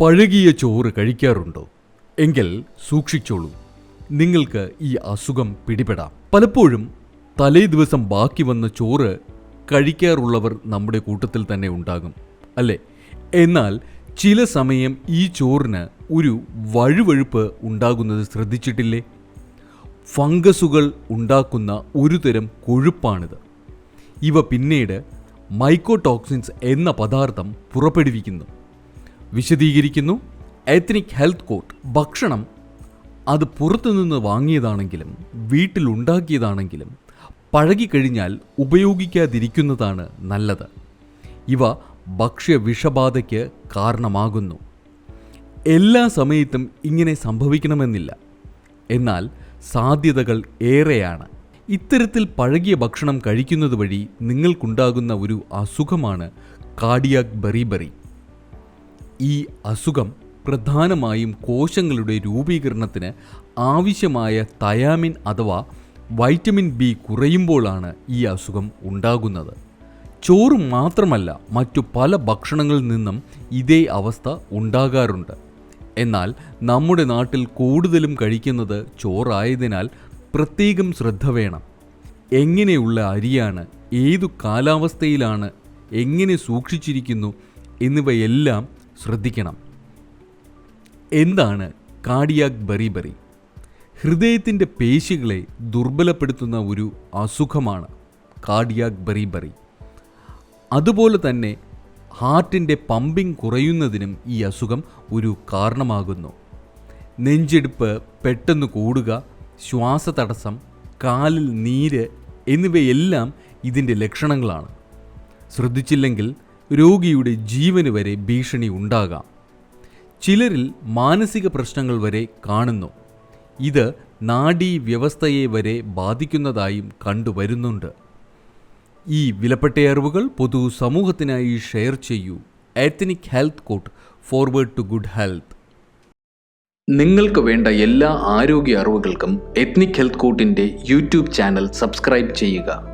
പഴകിയ ചോറ് കഴിക്കാറുണ്ടോ? എങ്കിൽ സൂക്ഷിച്ചോളൂ. നിങ്ങൾക്ക് ഈ അസുഖം പിടിപെടാം. പലപ്പോഴും തലേ ദിവസം ബാക്കി വന്ന ചോറ് കഴിക്കാറുള്ളവർ നമ്മുടെ കൂട്ടത്തിൽ തന്നെ ഉണ്ടാകും അല്ലേ? എന്നാൽ ചില സമയം ഈ ചോറിന് ഒരു വഴുവഴുപ്പ് ഉണ്ടാകുന്നത് ശ്രദ്ധിച്ചിട്ടില്ലേ? ഫംഗസുകൾ ഉണ്ടാക്കുന്ന ഒരു തരം കൊഴുപ്പാണിത്. ഇവ പിന്നീട് മൈക്കോടോക്സിൻസ് എന്ന പദാർത്ഥം പുറപ്പെടുവിക്കുന്നു. വിശദീകരിക്കുന്നു. എത്നിക് ഹെൽത്ത് കോട്ട് ഭക്ഷണം അത് പുറത്തുനിന്ന് വാങ്ങിയതാണെങ്കിലും വീട്ടിലുണ്ടാക്കിയതാണെങ്കിലും പഴകിക്കഴിഞ്ഞാൽ ഉപയോഗിക്കാതിരിക്കുന്നതാണ് നല്ലത്. ഇവ ഭക്ഷ്യ വിഷബാധയ്ക്ക് കാരണമാകുന്നു. എല്ലാ സമയത്തും ഇങ്ങനെ സംഭവിക്കണമെന്നില്ല. എന്നാൽ സാധ്യതകൾ ഏറെയാണ്. ഇത്തരത്തിൽ പഴകിയ ഭക്ഷണം കഴിക്കുന്നത് വഴി നിങ്ങൾക്കുണ്ടാകുന്ന ഒരു അസുഖമാണ് കാർഡിയാക് ബെറിബറി ഈ അസുഖം പ്രധാനമായും കോശങ്ങളുടെ രൂപീകരണത്തിന് ആവശ്യമായ തയാമിൻ അഥവാ വൈറ്റമിൻ ബി കുറയുമ്പോഴാണ് ഈ അസുഖം ഉണ്ടാകുന്നത്. ചോറ് മാത്രമല്ല മറ്റു പല ഭക്ഷണങ്ങളിൽ നിന്നും ഇതേ അവസ്ഥ ഉണ്ടാകാറുണ്ട്. എന്നാൽ നമ്മുടെ നാട്ടിൽ കൂടുതലും കഴിക്കുന്നത് ചോറായതിനാൽ പ്രത്യേകം ശ്രദ്ധ വേണം. എങ്ങനെയുള്ള അരിയാണ് ഏതു കാലാവസ്ഥയിലാണ് എങ്ങനെ സൂക്ഷിച്ചിരിക്കുന്നു എന്നിവയെല്ലാം ശ്രദ്ധിക്കണം. എന്താണ് കാർഡിയാക് ബറിബറി ഹൃദയത്തിന്റെ പേശികളെ ദുർബലപ്പെടുത്തുന്ന ഒരു അസുഖമാണ് കാർഡിയാക് ബറിബറി അതുപോലെ തന്നെ ഹാർട്ടിന്റെ പമ്പിംഗ് കുറയുന്നതിനും ഈ അസുഖം ഒരു കാരണമാകുന്നു. നെഞ്ചെടുപ്പ് പെട്ടെന്ന് കൂടുക ശ്വാസതടസ്സം കാലിൽ നീര് എന്നിവയെല്ലാം ഇതിന്റെ ലക്ഷണങ്ങളാണ്. ശ്രദ്ധിച്ചില്ലെങ്കിൽ രോഗിയുടെ ജീവന് വരെ ഭീഷണി ഉണ്ടാകാം. ചിലരിൽ മാനസിക പ്രശ്നങ്ങൾ വരെ കാണുന്നു. ഇത് നാഡീ വ്യവസ്ഥയെ വരെ ബാധിക്കുന്നതായും കണ്ടുവരുന്നുണ്ട് ഈ വിലപ്പെട്ട അറിവുകൾ പൊതു സമൂഹത്തിനായി ഷെയർ ചെയ്യൂ. Ethnic health coat forward to good health നിങ്ങൾക്ക് വേണ്ട എല്ലാ ആരോഗ്യ അറിവുകൾക്കും എത്നിക് ഹെൽത്ത് കോട്ടിന്റെ യൂട്യൂബ് ചാനൽ സബ്സ്ക്രൈബ് ചെയ്യുക.